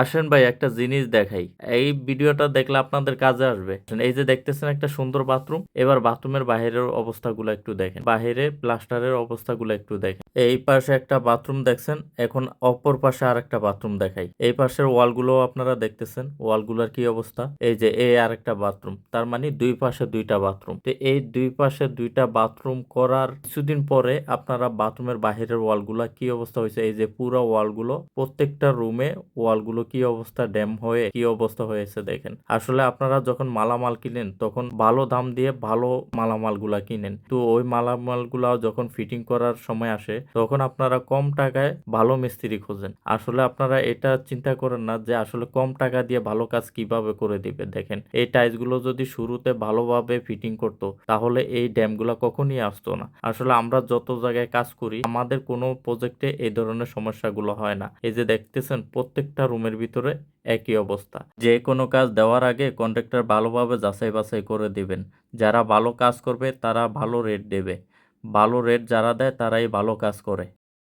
আসেন ভাই, একটা জিনিস দেখাই। এই ভিডিওটা দেখলে আপনাদের কাজে আসবে। এই যে দেখতেছেন একটা সুন্দর বাথরুম এবার বাথরুমের বাইরের অবস্থাগুলো একটু দেখেন। বাইরে প্লাস্টারের অবস্থাগুলো একটু দেখেন। এই পাশে একটা বাথরুম দেখছেন, এখন অপর পাশে আর একটা বাথরুম দেখাই। এই পাশের ওয়ালগুলো আপনারা দেখতেছেন, ওয়ালগুলোর কি অবস্থা? এই যে এই আর একটা বাথরুম তার মানে দুই পাশে দুইটা বাথরুম তো এই দুই পাশে দুইটা বাথরুম করার কিছুদিন পরে আপনারা বাথরুমের বাহিরের ওয়ালগুলা কি অবস্থা হয়েছে? এই যে পুরো ওয়ালগুলো, প্রত্যেকটা রুমে ওয়ালগুলো কি অবস্থা? ড্যাম হয়ে কি অবস্থা হয়েছে দেখেন। আসলে আপনারা যখন মালামাল কিনেন, তখন ভালো দাম দিয়ে ভালো মালামালগুলা কিনেন। তো ওই মালামালগুলা যখন ফিটিং করার সময় আসে তখন আপনারা কম টাকায় ভালো মিস্ত্রি খোঁজেন। আসলে আপনারা এটা চিন্তা করেন না যে আসলে কম টাকা দিয়ে ভালো কাজ কীভাবে করে দিবে। দেখেন, এই টাইলসগুলো যদি শুরুতে ভালোভাবে ফিটিং করতো, তাহলে এই ড্যামগুলো কখনই আসতো না। আসলে আমরা যত জায়গায় কাজ করি, আমাদের কোনো প্রজেক্টে এই ধরনের সমস্যাগুলো হয় না। এই যে দেখতেছেন, প্রত্যেকটা রুমের ভিতরে একই অবস্থা। যে কোনো কাজ দেওয়ার আগে কন্ট্রাক্টর ভালোভাবে যাচাই বাছাই করে দিবেন। যারা ভালো কাজ করবে, তারা ভালো রেট দেবে। ভালো রেট যারা দেয় তারাই ভালো কাজ করে।